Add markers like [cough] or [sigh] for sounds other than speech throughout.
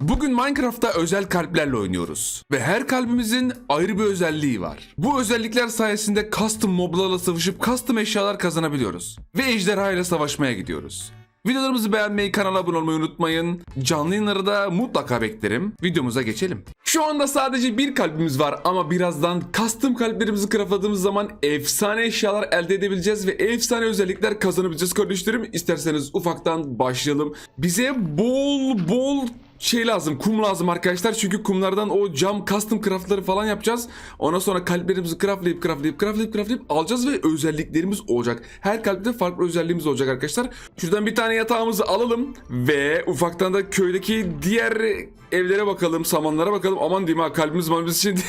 Bugün Minecraft'ta özel kalplerle oynuyoruz. Ve her kalbimizin ayrı bir özelliği var. Bu özellikler sayesinde custom moblarla savaşıp custom eşyalar kazanabiliyoruz. Ve ejderha ile savaşmaya gidiyoruz. Videolarımızı beğenmeyi, kanala abone olmayı unutmayın. Canlı yayınları da mutlaka beklerim. Videomuza geçelim. Şu anda sadece bir kalbimiz var ama birazdan custom kalplerimizi craftladığımız zaman efsane eşyalar elde edebileceğiz ve efsane özellikler kazanabileceğiz kardeşlerim. İsterseniz ufaktan başlayalım. Bize bol bol şey lazım, kum lazım arkadaşlar. Çünkü kumlardan o cam custom craftları falan yapacağız. Ondan sonra kalplerimizi craftlayıp craftlayıp craftlayıp craftlayıp alacağız ve özelliklerimiz olacak. Her kalpte farklı özelliğimiz olacak arkadaşlar. Şuradan bir tane yatağımızı alalım ve ufaktan da köydeki diğer evlere bakalım, samanlara bakalım. Aman diyeyim ha kalbimiz malbimiz [laughs] şimdi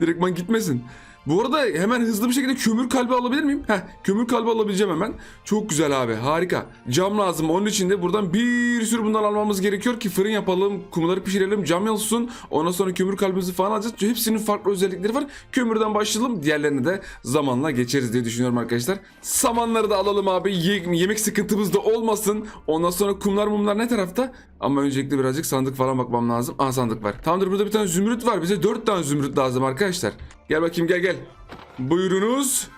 direktman gitmesin. Bu arada hemen hızlı bir şekilde kömür kalbi alabilir miyim? Heh, kömür kalbi alabileceğim hemen. Çok güzel abi, harika. Cam lazım. Onun için de buradan bir sürü bundan almamız gerekiyor ki fırın yapalım, kumları pişirelim, cam yansın. Ondan sonra kömür kalbimizi falan alacağız. Hepsinin farklı özellikleri var. Kömürden başlayalım. Diğerlerini de zamanla geçeriz diye düşünüyorum arkadaşlar. Samanları da alalım abi. Ye- yemek sıkıntımız da olmasın. Ondan sonra kumlar mumlar ne tarafta? Ama öncelikle birazcık sandık falan bakmam lazım. Aa sandık var. Tamamdır burada bir tane zümrüt var. Bize dört tane zümrüt lazım arkadaşlar. Gel bakayım gel gel. Buyurunuz.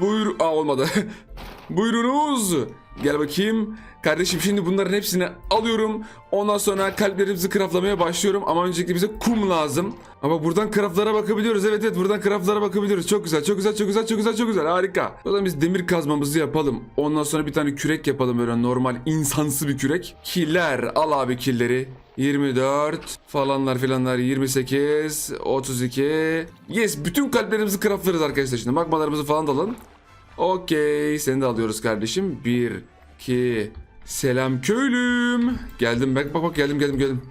Buyur... Aa olmadı. [laughs] Buyurunuz. Gel bakayım. Kardeşim şimdi bunların hepsini alıyorum. Ondan sonra kalplerimizi craftlamaya başlıyorum. Ama öncelikle bize kum lazım. Ama buradan craftlara bakabiliyoruz. Evet evet buradan craftlara bakabiliyoruz. Çok güzel çok güzel çok güzel çok güzel çok güzel harika. O zaman biz demir kazmamızı yapalım. Ondan sonra bir tane kürek yapalım böyle normal insansı bir kürek. Killer al abi killeri. 24 falanlar filanlar 28 32 Yes bütün kalplerimizi craftlarız arkadaşlar şimdi magmalarımızı falan da alalım Okey seni de alıyoruz kardeşim 1 2 Selam köylüm Geldim bak bak bak geldim geldim geldim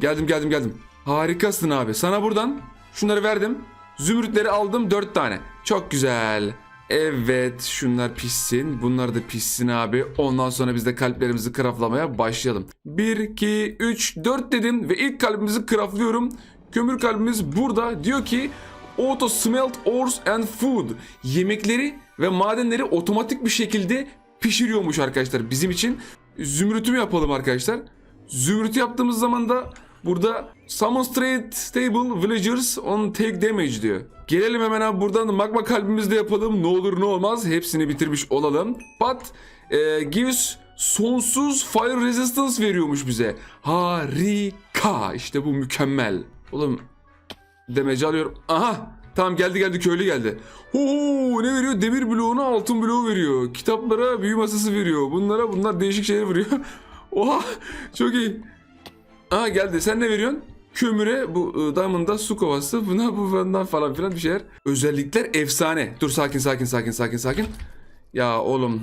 Geldim geldim geldim Harikasın abi sana buradan şunları verdim Zümrütleri aldım 4 tane Çok güzel Evet şunlar pişsin. Bunlar da pişsin abi. Ondan sonra biz de kalplerimizi craftlamaya başlayalım. 1, 2, 3, 4 dedim ve ilk kalbimizi craftlıyorum. Kömür kalbimiz burada. Diyor ki Auto smelt ores and food. Yemekleri ve madenleri otomatik bir şekilde pişiriyormuş arkadaşlar. Bizim için zümrütümü yapalım arkadaşlar. Zümrütü yaptığımız zaman da burada Summon straight stable villagers on take damage diyor. Gelelim hemen abi buradan da magma kalbimizde yapalım. Ne olur ne olmaz hepsini bitirmiş olalım. But e, gives sonsuz fire resistance veriyormuş bize. Harika. İşte bu mükemmel. Oğlum demeci alıyorum. Aha Tamam geldi geldi köylü geldi. Oo ne veriyor? Demir bloğuna altın bloğu veriyor. Kitaplara büyü masası veriyor. Bunlara bunlar değişik şeyler veriyor. [laughs] Oha çok iyi. Aha geldi. Sen ne veriyorsun? Kömüre bu e, diamond'a su kovası buna bu falan falan filan bir şeyler. Özellikler efsane. Dur sakin sakin sakin sakin sakin. Ya oğlum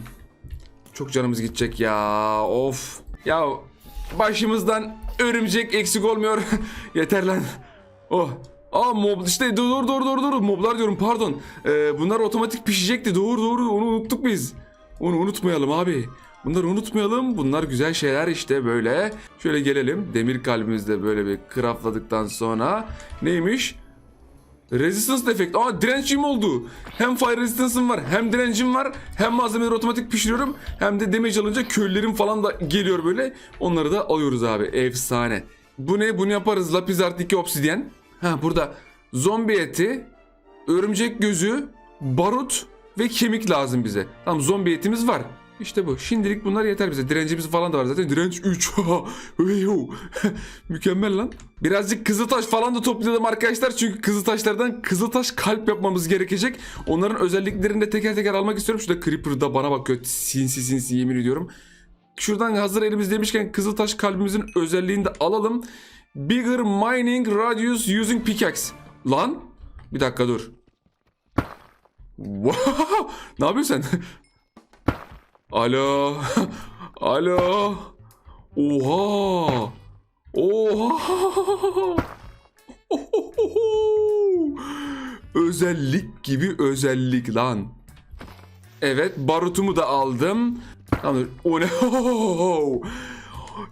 çok canımız gidecek ya. Of. Ya başımızdan örümcek eksik olmuyor. [laughs] Yeter lan. Oh. Aa mob işte dur dur dur dur moblar diyorum pardon. Ee, bunlar otomatik pişecekti. Doğru doğru onu unuttuk biz. Onu unutmayalım abi. Bunları unutmayalım. Bunlar güzel şeyler işte böyle. Şöyle gelelim. Demir kalbimizde böyle bir craftladıktan sonra neymiş? Resistance defekt. Aa direncim oldu. Hem fire resistance'ım var hem direncim var. Hem malzemeleri otomatik pişiriyorum. Hem de damage alınca köllerim falan da geliyor böyle. Onları da alıyoruz abi. Efsane. Bu ne? Bunu yaparız. Lapis artı 2 obsidyen. Ha burada zombi eti, örümcek gözü, barut ve kemik lazım bize. Tamam zombi etimiz var. İşte bu. Şimdilik bunlar yeter bize. Direncimiz falan da var zaten. Direnç 3. [laughs] [laughs] Mükemmel lan. Birazcık kızıltaş falan da toplayalım arkadaşlar. Çünkü kızıltaşlardan kızıltaş kalp yapmamız gerekecek. Onların özelliklerini de teker teker almak istiyorum. Şurada Creeper da bana bakıyor. Sinsi sinsi yemin ediyorum. Şuradan hazır elimizdeymişken kızıltaş kalbimizin özelliğini de alalım. Bigger mining radius using pickaxe. Lan? Bir dakika dur. Wow! [laughs] ne yapıyorsun sen? Alo. [laughs] Alo. Oha. Oha. [laughs] Özellik gibi özellik lan. Evet barutumu da aldım. Tamam. O ne?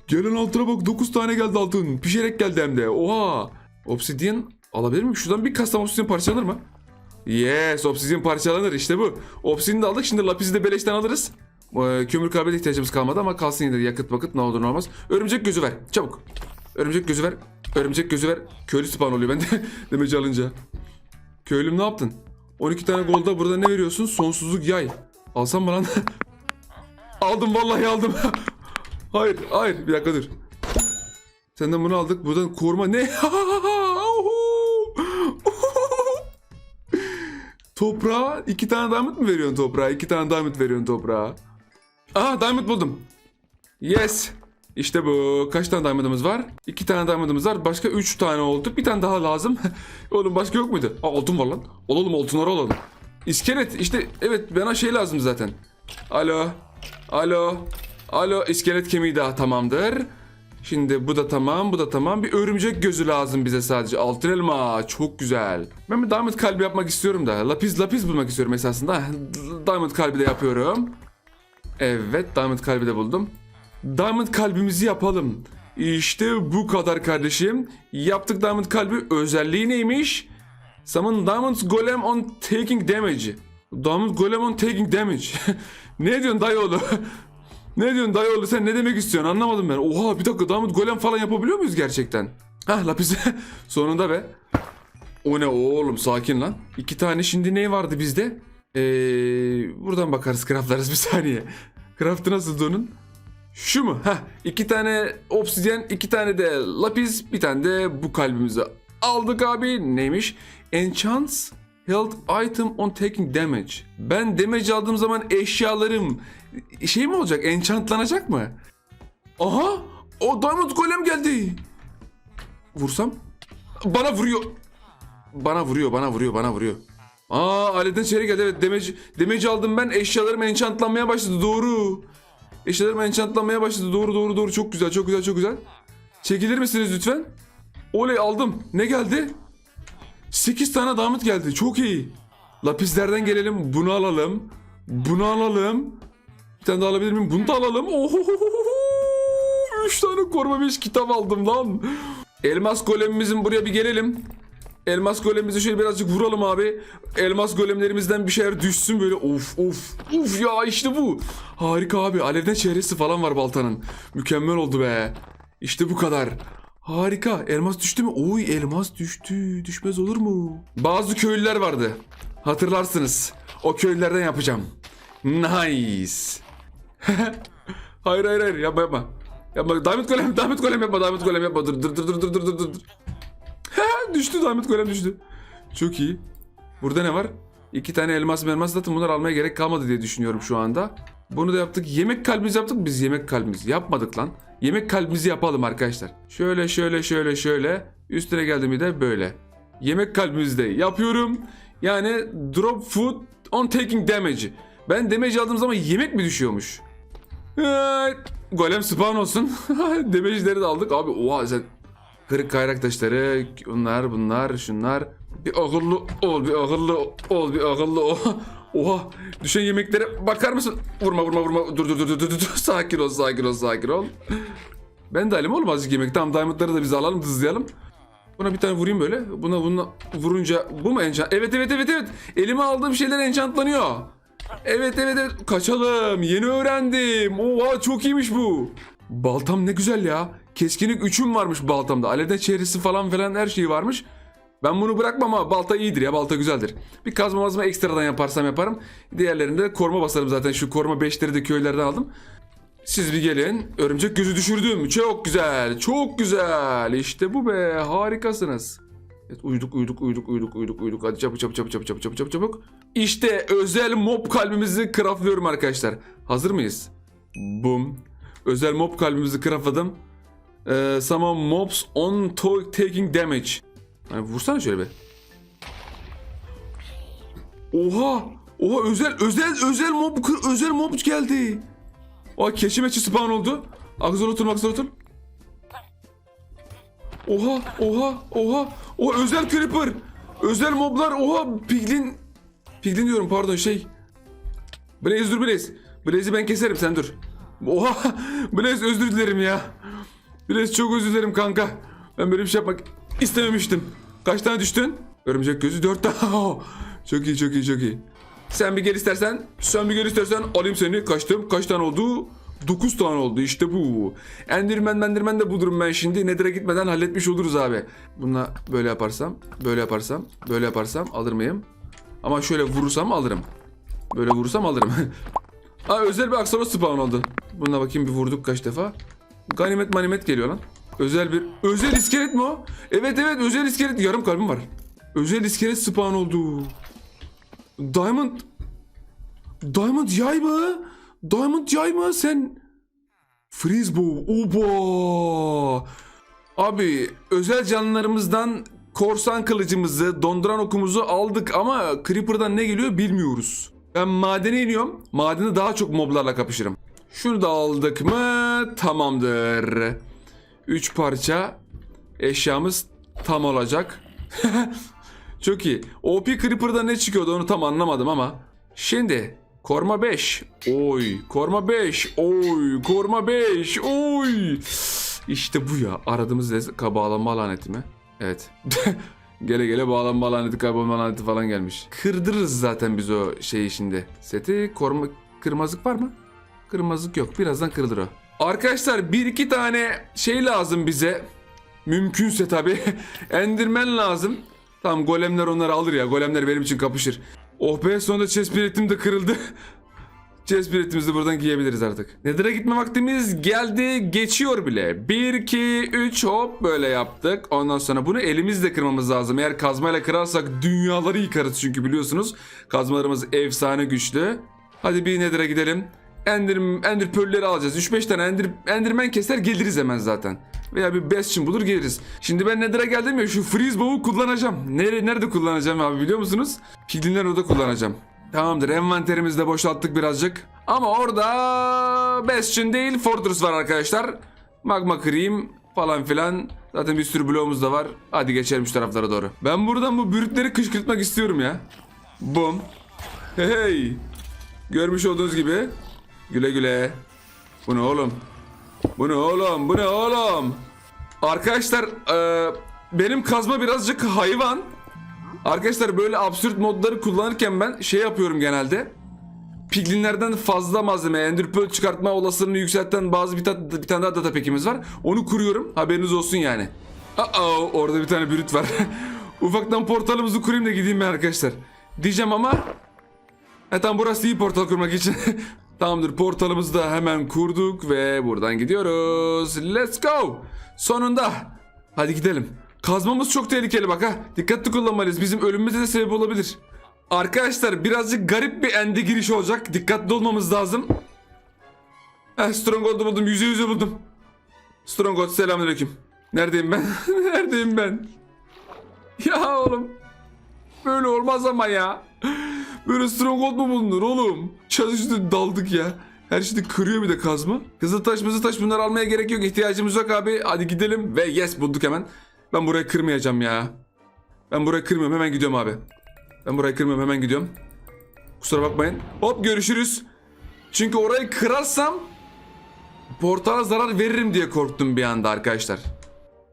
Gelen altına bak 9 tane geldi altın. Pişerek geldi hem de. Oha. Obsidian alabilir miyim? Şuradan bir kastam obsidian parçalanır mı? Yes obsidian parçalanır işte bu. Obsidian da aldık şimdi lapisi de beleşten alırız. Ee, kömür kalbine ihtiyacımız kalmadı ama kalsın yine de yakıt vakit ne olur ne olmaz. Örümcek gözü ver çabuk. Örümcek gözü ver. Örümcek gözü ver. Köylü spawn oluyor bende [laughs] demeci alınca. Köylüm ne yaptın? 12 tane golda burada ne veriyorsun? Sonsuzluk yay. Alsam mı lan? [laughs] aldım vallahi aldım. [laughs] hayır hayır bir dakika dur. Senden bunu aldık. Buradan koruma ne? [laughs] Toprağa iki tane diamond mı veriyorsun toprağa? İki tane diamond veriyorsun toprağa. Aha diamond buldum. Yes. İşte bu. Kaç tane diamondımız var? İki tane diamondımız var. Başka üç tane oldu. Bir tane daha lazım. [laughs] oğlum başka yok muydu? Aa, altın var lan. Olalım altınları alalım. İskelet. işte evet bana şey lazım zaten. Alo. Alo. Alo. İskelet kemiği daha tamamdır. Şimdi bu da tamam, bu da tamam. Bir örümcek gözü lazım bize sadece. Altın elma. Çok güzel. Ben bir diamond kalbi yapmak istiyorum da. Lapis lapis bulmak istiyorum esasında. Diamond kalbi de yapıyorum. Evet, diamond kalbi de buldum. Diamond kalbimizi yapalım. İşte bu kadar kardeşim. Yaptık diamond kalbi. Özelliği neymiş? Summon diamond golem on taking damage. Diamond golem on taking damage. [laughs] ne diyorsun dayıoğlu? Ne diyorsun dayıoğlu sen ne demek istiyorsun anlamadım ben. Oha bir dakika diamond golem falan yapabiliyor muyuz gerçekten? Hah lapis [laughs] sonunda be. O ne oğlum sakin lan. İki tane şimdi ne vardı bizde? Ee, buradan bakarız craftlarız bir saniye. Craft'ı nasıl onun? Şu mu? Heh, iki tane obsidyen, iki tane de lapis, bir tane de bu kalbimizi aldık abi. Neymiş? Enchants health item on taking damage. Ben damage aldığım zaman eşyalarım şey mi olacak? Enchantlanacak mı? Aha! O diamond golem geldi. Vursam? Bana vuruyor. Bana vuruyor, bana vuruyor, bana vuruyor. Aa aletten içeri geldi evet damage, damage aldım ben eşyalarım enchantlanmaya başladı doğru. Eşyalarım enchantlanmaya başladı doğru doğru doğru çok güzel çok güzel çok güzel. Çekilir misiniz lütfen? Oley aldım. Ne geldi? 8 tane diamond geldi çok iyi. Lapislerden gelelim bunu alalım. Bunu alalım. Bir tane daha alabilir miyim? Bunu da alalım. Oho. 3 tane koruma 5 kitap aldım lan. Elmas golemimizin buraya bir gelelim. Elmas golemimizi şöyle birazcık vuralım abi. Elmas golemlerimizden bir şeyler düşsün böyle. Of of of ya işte bu. Harika abi. Alevden çehresi falan var baltanın. Mükemmel oldu be. İşte bu kadar. Harika. Elmas düştü mü? Oy elmas düştü. Düşmez olur mu? Bazı köylüler vardı. Hatırlarsınız. O köylülerden yapacağım. Nice. [laughs] hayır hayır hayır yapma yapma. Yapma. Diamond golem, diamond golem yapma, diamond golem yapma. Dur dur dur dur dur dur dur [laughs] düştü Diamond Golem düştü. Çok iyi. Burada ne var? İki tane elmas elmas zaten bunları almaya gerek kalmadı diye düşünüyorum şu anda. Bunu da yaptık. Yemek kalbimizi yaptık. Biz yemek kalbimizi yapmadık lan. Yemek kalbimizi yapalım arkadaşlar. Şöyle şöyle şöyle şöyle. Üstüne geldiğimi de böyle. Yemek kalbimizi de yapıyorum. Yani drop food on taking damage. Ben damage aldığım zaman yemek mi düşüyormuş? Golem spawn olsun. [laughs] Damage'leri de aldık. Abi oha sen Kırık kayrak taşları, bunlar, bunlar, şunlar. Bir akıllı ol, bir akıllı ol, bir akıllı ol. Oha, düşen yemeklere bakar mısın? Vurma, vurma, vurma. Dur, dur, dur, dur, dur, dur. [laughs] Sakin ol, sakin ol, sakin ol. Ben de alayım oğlum azıcık yemek. Tamam, diamondları da biz alalım, hızlayalım. Buna bir tane vurayım böyle. Buna buna vurunca bu mu enchant? Evet, evet, evet, evet. Elime aldığım şeyler enchantlanıyor. Evet, evet, evet. Kaçalım. Yeni öğrendim. Oha, çok iyiymiş bu. Baltam ne güzel ya. Keskinlik 3'üm varmış baltamda. Alevden çehresi falan filan her şeyi varmış. Ben bunu bırakmam ama balta iyidir ya balta güzeldir. Bir kazma mazma ekstradan yaparsam yaparım. Diğerlerinde koruma basarım zaten şu koruma 5'leri de köylerden aldım. Siz bir gelin. Örümcek gözü düşürdüm. Çok güzel. Çok güzel. İşte bu be. Harikasınız. Evet uyuduk uyuduk uyuduk uyuduk uyuduk uyuduk. Hadi çabuk çabuk çabuk çabuk çabuk çabuk çabuk. İşte özel mob kalbimizi craftlıyorum arkadaşlar. Hazır mıyız? Bum. Özel mob kalbimizi craftladım. Ee, summon mobs on taking damage. Hani vursana şöyle bir. Oha! Oha özel özel özel mob özel mob geldi. Oha keçi meçi spawn oldu. Axolotl axolotl. Oha oha oha. Oha özel creeper. Özel moblar oha piglin. Piglin diyorum pardon şey. Blaze dur Blaze. Blaze'i ben keserim sen dur. Oha [laughs] Blaze özür dilerim ya. Blaze çok özür dilerim kanka. Ben böyle bir şey yapmak istememiştim. Kaç tane düştün? Örümcek gözü dört tane. [laughs] çok iyi çok iyi çok iyi. Sen bir gel istersen. Sen bir gel istersen alayım seni. Kaçtım. Kaç tane oldu? 9 tane oldu işte bu. Endirmen mendirmen de bulurum ben şimdi. Nether'a gitmeden halletmiş oluruz abi. Bununla böyle yaparsam, böyle yaparsam, böyle yaparsam alır mıyım? Ama şöyle vurursam alırım. Böyle vurursam alırım. [laughs] Aa özel bir aksolot spawn oldu. Bununla bakayım bir vurduk kaç defa. Ganimet manimet geliyor lan. Özel bir... Özel iskelet mi o? Evet evet özel iskelet. Yarım kalbim var. Özel iskelet spawn oldu. Diamond... Diamond yay mı? Diamond yay mı? Sen... Freeze bow. Oba! Abi özel canlılarımızdan korsan kılıcımızı, donduran okumuzu aldık ama Creeper'dan ne geliyor bilmiyoruz. Ben madene iniyorum. Madende daha çok moblarla kapışırım. Şunu da aldık mı? Tamamdır. 3 parça eşyamız tam olacak. [laughs] Çok iyi. OP Creeper'da ne çıkıyordu onu tam anlamadım ama. Şimdi korma 5. Oy. Korma 5. Oy. Korma 5. Oy. İşte bu ya. Aradığımız lezzet. Ka- Bağlanma laneti mi? Evet. [laughs] gele gele bağlanma laneti, kaybolma laneti falan gelmiş. Kırdırırız zaten biz o şeyi şimdi. Seti koruma kırmazık var mı? Kırmazık yok. Birazdan kırılır o. Arkadaşlar bir iki tane şey lazım bize. Mümkünse tabi. [laughs] Endirmen lazım. Tamam golemler onları alır ya. Golemler benim için kapışır. Oh be sonunda chest de kırıldı. [laughs] chest biletimizi de buradan giyebiliriz artık. Nether'a gitme vaktimiz geldi. Geçiyor bile. 1, 2, 3 hop böyle yaptık. Ondan sonra bunu elimizle kırmamız lazım. Eğer kazmayla kırarsak dünyaları yıkarız çünkü biliyorsunuz. Kazmalarımız efsane güçlü. Hadi bir Nether'a gidelim. Ender, ender pearl'leri alacağız. 3-5 tane ender, enderman keser geliriz hemen zaten. Veya bir bastion bulur geliriz. Şimdi ben Nether'a geldim ya şu freeze bow'u kullanacağım. Nerede, nerede kullanacağım abi biliyor musunuz? Piglinler orada kullanacağım. Tamamdır envanterimizi de boşalttık birazcık. Ama orada bastion değil fortress var arkadaşlar. Magma kırayım falan filan. Zaten bir sürü bloğumuz da var. Hadi geçelim şu taraflara doğru. Ben buradan bu bürütleri kışkırtmak istiyorum ya. Bum. Hey. Görmüş olduğunuz gibi. Güle güle. Bu ne oğlum? Bu ne oğlum? Bu ne oğlum? Arkadaşlar eee, benim kazma birazcık hayvan. Arkadaşlar böyle absürt modları kullanırken ben şey yapıyorum genelde. Piglinlerden fazla malzeme, ender çıkartma olasılığını yükselten bazı bir, ta- bir tane daha data pack'imiz var. Onu kuruyorum. Haberiniz olsun yani. Aa, orada bir tane bürüt var. [laughs] Ufaktan portalımızı kurayım da gideyim ben arkadaşlar. Diyeceğim ama E tamam burası iyi portal kurmak için. [laughs] Tamamdır portalımızı da hemen kurduk ve buradan gidiyoruz. Let's go. Sonunda. Hadi gidelim. Kazmamız çok tehlikeli bak ha. Dikkatli kullanmalıyız. Bizim ölümümüze de sebep olabilir. Arkadaşlar birazcık garip bir ende giriş olacak. Dikkatli olmamız lazım. Eh Stronghold'u buldum. Yüze yüze buldum. Stronghold selamünaleyküm. Neredeyim ben? [laughs] Neredeyim ben? Ya oğlum. Böyle olmaz ama ya. Böyle stronghold mu bulunur oğlum? Çalıştı daldık ya. Her şeyi kırıyor bir de kazma. Kızıltaş mızıltaş bunları almaya gerek yok. İhtiyacımız yok abi. Hadi gidelim. Ve yes bulduk hemen. Ben burayı kırmayacağım ya. Ben burayı kırmıyorum. Hemen gidiyorum abi. Ben burayı kırmıyorum. Hemen gidiyorum. Kusura bakmayın. Hop görüşürüz. Çünkü orayı kırarsam portala zarar veririm diye korktum bir anda arkadaşlar.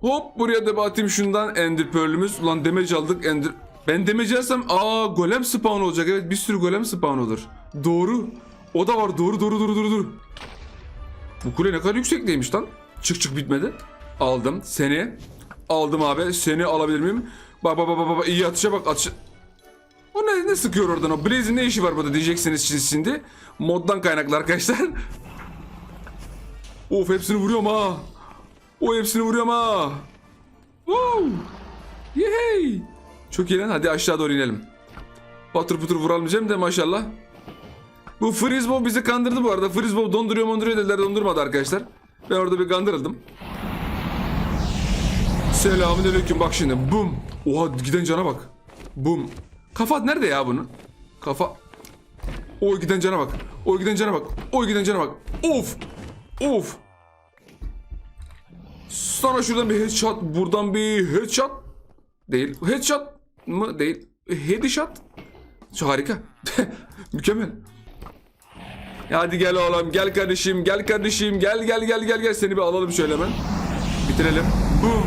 Hop buraya da bir atayım şundan Ender Pearl'ümüz. Ulan damage aldık Ender... Ben alsam aa golem spawn olacak. Evet bir sürü golem spawn olur. Doğru. O da var doğru doğru doğru doğru doğru. Bu kule ne kadar yüksekteymiş lan. Çık çık bitmedi. Aldım seni. Aldım abi. Seni alabilir miyim? Bak bak bak bak iyi atışa bak atış. O ne, ne sıkıyor oradan o? Blaze'in ne işi var burada diyeceksiniz şimdi. Moddan kaynaklı arkadaşlar. of hepsini vuruyorum ha. O hepsini vuruyorum ha. Woo! Yehey! Çok iyi lan hadi aşağı doğru inelim. Patır putur vuralım diyeceğim de maşallah. Bu Frizbo bizi kandırdı bu arada. Frizbo donduruyor donduruyor dediler dondurmadı arkadaşlar. Ben orada bir kandırıldım. Selamünaleyküm bak şimdi bum. Oha giden cana bak. Bum. Kafa nerede ya bunun? Kafa. O giden cana bak. O giden cana bak. O giden cana bak. Of. Of. Sana şuradan bir headshot, buradan bir headshot. Değil. Headshot mı? Değil. Headshot. Çok harika. [laughs] Mükemmel. Hadi gel oğlum, gel kardeşim, gel kardeşim, gel gel gel gel gel seni bir alalım şöyle hemen. Bitirelim. Boom.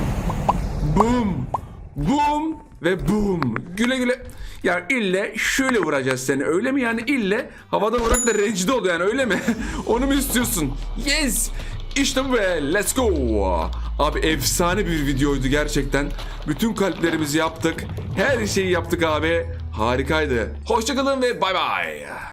Boom. Boom. Ve boom. Güle güle. Ya ille şöyle vuracağız seni öyle mi yani ille havada vurak da rencide oluyor yani öyle mi? [laughs] Onu mu istiyorsun? Yes. İşte bu be. Let's go. Abi efsane bir videoydu gerçekten. Bütün kalplerimizi yaptık. Her şeyi yaptık abi. Harikaydı. Hoşçakalın ve bay bay.